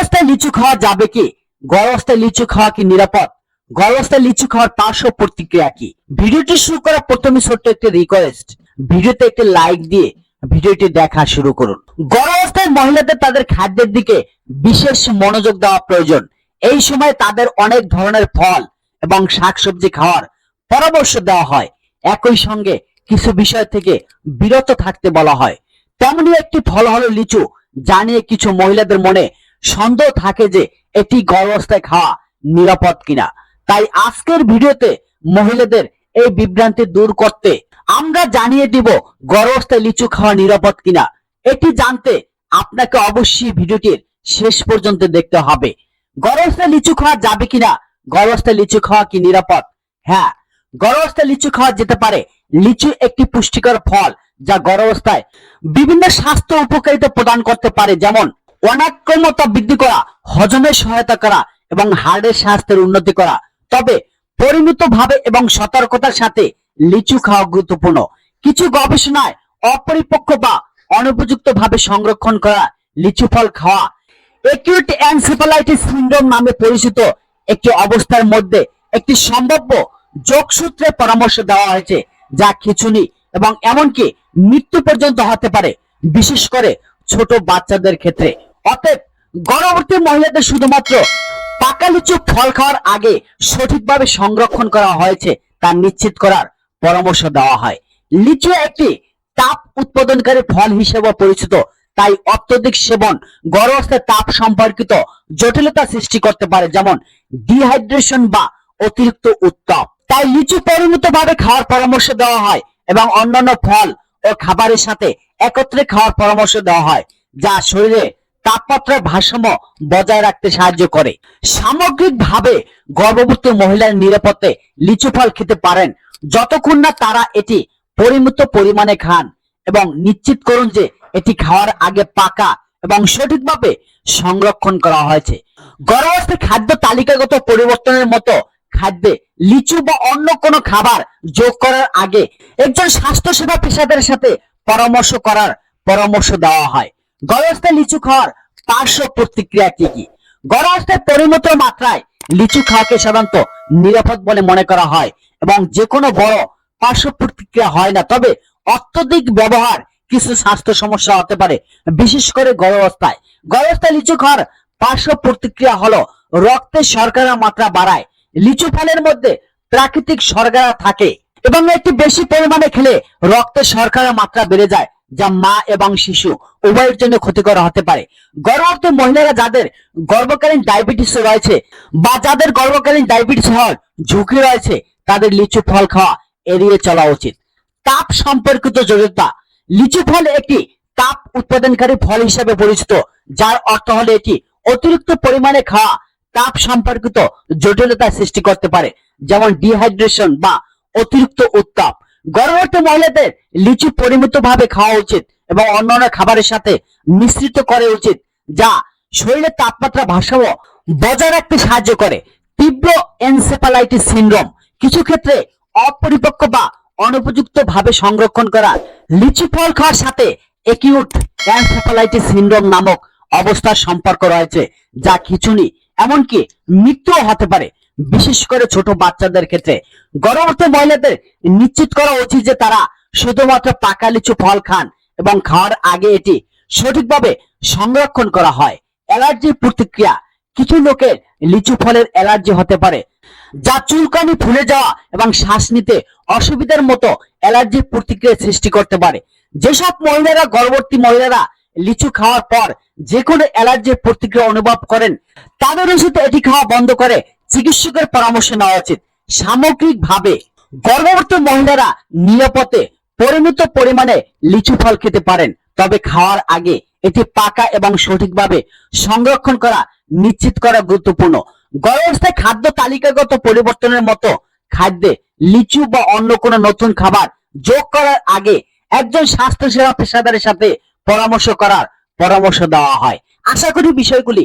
লিচু খাওয়া যাবে কি? গরমস্থায় লিচু খাওয়া কি নিরাপদ? গরমস্থায় লিচু খাওয়ার পার্শ্ব প্রতিক্রিয়া কি? ভিডিওটি শুরু করা প্রথমে ছোট্ট একটি রিকোয়েস্ট ভিডিওতে একটি লাইক দিয়ে ভিডিওটি দেখা শুরু করুন। গর্ভাবস্থায় মহিলাদের তাদের খাদ্যের দিকে বিশেষ মনোযোগ দেওয়া প্রয়োজন। এই সময় তাদের অনেক ধরনের ফল এবং শাকসবজি খাওয়ার পরামর্শ দেওয়া হয়। একই সঙ্গে কিছু বিষয় থেকে বিরত থাকতে বলা হয়। তেমনি একটি ফল হলো লিচু। যা নিয়ে কিছু মহিলাদের মনে সন্দেহ থাকে যে এটি গর্ভাবস্থায় খাওয়া নিরাপদ কিনা। তাই আজকের ভিডিওতে মহিলাদের এই বিভ্রান্তি দূর করতে আমরা জানিয়ে দিব গর্ভাবস্থায় লিচু খাওয়া নিরাপদ কিনা। এটি জানতে আপনাকে অবশ্যই ভিডিওটির শেষ পর্যন্ত দেখতে হবে। গর্ভাবস্থায় লিচু খাওয়া যাবে কিনা? গর্ভাবস্থায় লিচু খাওয়া কি নিরাপদ? হ্যাঁ গর্ভাবস্থায় লিচু খাওয়া যেতে পারে। লিচু একটি পুষ্টিকর ফল যা গর্ভাবস্থায় বিভিন্ন স্বাস্থ্য উপকারিতা প্রদান করতে পারে। যেমন অনাক্রমতা বৃদ্ধি করা, হজমে সহায়তা করা এবং হাড়ের স্বাস্থ্যের উন্নতি করা। তবে পরিমিত ভাবে এবং সতর্কতার সাথে লিচু খাওয়া গুরুত্বপূর্ণ। কিছু গবেষণায় অপরিপক্ক বা অনুপযুক্ত ভাবে সংরক্ষণ করা লিচু ফল খাওয়া একিউট এনসেফালাইটিস সিন্ড্রোম নামে পরিচিত একটি অবস্থার মধ্যে একটি সম্ভাব্য যোগসূত্রে পরামর্শ দেওয়া হয়েছে, যা খিচুনি এবং এমনকি মৃত্যু পর্যন্ত হতে পারে, বিশেষ করে ছোট বাচ্চাদের ক্ষেত্রে। অতএব গর্ভবতী মহিলাদের শুধুমাত্র পাকা লিচু ফল খাওয়ার আগে সঠিকভাবে সংরক্ষণ করা হয়েছে তা নিশ্চিত করার পরামর্শ দেওয়া হয়। লিচু একটি তাপ উৎপাদনকারী ফল হিসেবে পরিচিত, তাই অত্যধিক সেবন, গর্ভাবস্থায় তাপ সম্পর্কিত জটিলতা সৃষ্টি করতে পারে, যেমন ডিহাইড্রেশন বা অতিরিক্ত উত্তাপ। তাই লিচু পরিমিত ভাবে খাওয়ার পরামর্শ দেওয়া হয় এবং অন্যান্য ফল ও খাবারের সাথে একত্রে খাওয়ার পরামর্শ দেওয়া হয়, যা শরীরে তাপমাত্রার ভারসাম্য বজায় রাখতে সাহায্য করে। সামগ্রিকভাবে গর্ভবতী মহিলার নিরাপত্তে লিচু ফল খেতে পারেন। যতক্ষণ না তারা এটি পরিমিত পরিমাণে খান এবং নিশ্চিত করুন যে এটি খাওয়ার আগে পাকা এবং সঠিকভাবে সংরক্ষণ করা হয়েছে। গর্ভাবস্থায় খাদ্য তালিকাগত পরিবর্তনের মতো খাদ্যে লিচু বা অন্য কোনো খাবার যোগ করার আগে একজন স্বাস্থ্যসেবা পেশাদারের সাথে পরামর্শ করার পরামর্শ দেওয়া হয়। গর্ভাবস্থায় লিচু খাওয়ার পার্শ্ব প্রতিক্রিয়া কি কি? গর্ভাবস্থায় পরিমিত মাত্রায় লিচু খাওয়াকে সাধারণত নিরাপদ বলে মনে করা হয় এবং যে কোনো বড় পার্শ্ব প্রতিক্রিয়া হয় না। তবে অত্যধিক ব্যবহার কিছু স্বাস্থ্য সমস্যা হতে পারে, বিশেষ করে গর্ভাবস্থায় গর্ভাবস্থায় লিচু খাওয়ার পার্শ্ব প্রতিক্রিয়া হলো রক্তে শর্করার মাত্রা বাড়ায়। লিচু ফলের মধ্যে প্রাকৃতিক শর্করা থাকে এবং একটু বেশি পরিমাণে খেলে রক্তে শর্করার মাত্রা বেড়ে যায়। যা মা এবং শিশু উভয়ের জন্য ক্ষতিকর হতে পারে। গর্ভবতী মহিলারা যাদের গর্ভকালীন ডায়াবেটিস রয়েছে বা যাদের গর্ভকালীন ডায়াবেটিস হওয়ার ঝুঁকি রয়েছে, তাদের লিচু ফল খাওয়া এড়িয়ে চলা উচিত। তাপ সম্পর্কিত জটিলতা। লিচু ফল একটি তাপ উৎপাদনকারী ফল হিসেবে পরিচিত, যার অর্থ হলো এটি অতিরিক্ত পরিমাণে খাওয়া তাপ সম্পর্কিত জটিলতা সৃষ্টি করতে পারে, যেমন ডিহাইড্রেশন বা অতিরিক্ত উত্তাপ। গর্ভবতী মহিলাদের লিচু পরিমিত ভাবে খাওয়া উচিত এবং অন্যান্য খাবারের সাথে মিশ্রিত করে উচিত, যা শরীরের তাপমাত্রা ভারসাম্য বজায় রাখতে সাহায্য করে। তীব্র এনসেফালাইটিস সিনড্রোম কিছু ক্ষেত্রে অপরিপক্ক বা অনুপযুক্ত ভাবে সংরক্ষণ করা। লিচু ফল খাওয়ার সাথে একিউট এনসেফালাইটিস সিন্ড্রোম নামক অবস্থার সম্পর্ক রয়েছে, যা খিচুনি এমনকি মৃত্যুও হতে পারে। বিশেষ করে ছোট বাচ্চাদের ক্ষেত্রে। গর্ভবতী মহিলাদের নিশ্চিত করা উচিত যে তারা শুধুমাত্র পাকা লিচু ফল খান এবং খাওয়ার আগে এটি সঠিকভাবে সংরক্ষণ করা হয়। অ্যালার্জির প্রতিক্রিয়া। কিছু লোকের লিচু ফলের অ্যালার্জি হতে পারে, যা চুলকানি, ফুলে যাওয়া এবং শ্বাস নিতে অসুবিধার মতো অ্যালার্জির প্রতিক্রিয়া সৃষ্টি করতে পারে। যেসব মহিলারা, গর্ভবতী মহিলারা লিচু খাওয়ার পর যে কোনো অ্যালার্জির প্রতিক্রিয়া অনুভব করেন, তাদের উচিত এটি খাওয়া বন্ধ করে চিকিৎসকের পরামর্শ নেওয়া উচিত। সামগ্রিকভাবে গর্ভবতী মহিলারা নিরাপদে পরিমিত পরিমাণে লিচু ফল খেতে পারেন, তবে খাওয়ার আগে এটি পাকা এবং সঠিকভাবে সংরক্ষণ করা নিশ্চিত করা গুরুত্বপূর্ণ। গর্ভাবস্থায় খাদ্য তালিকাগত পরিবর্তনের মতো খাদ্যে লিচু বা অন্য কোনো নতুন খাবার যোগ করার আগে একজন স্বাস্থ্যসেবা পেশাদারের সাথে পরামর্শ করার পরামর্শ দেওয়া হয়। আশা করি বিষয়গুলি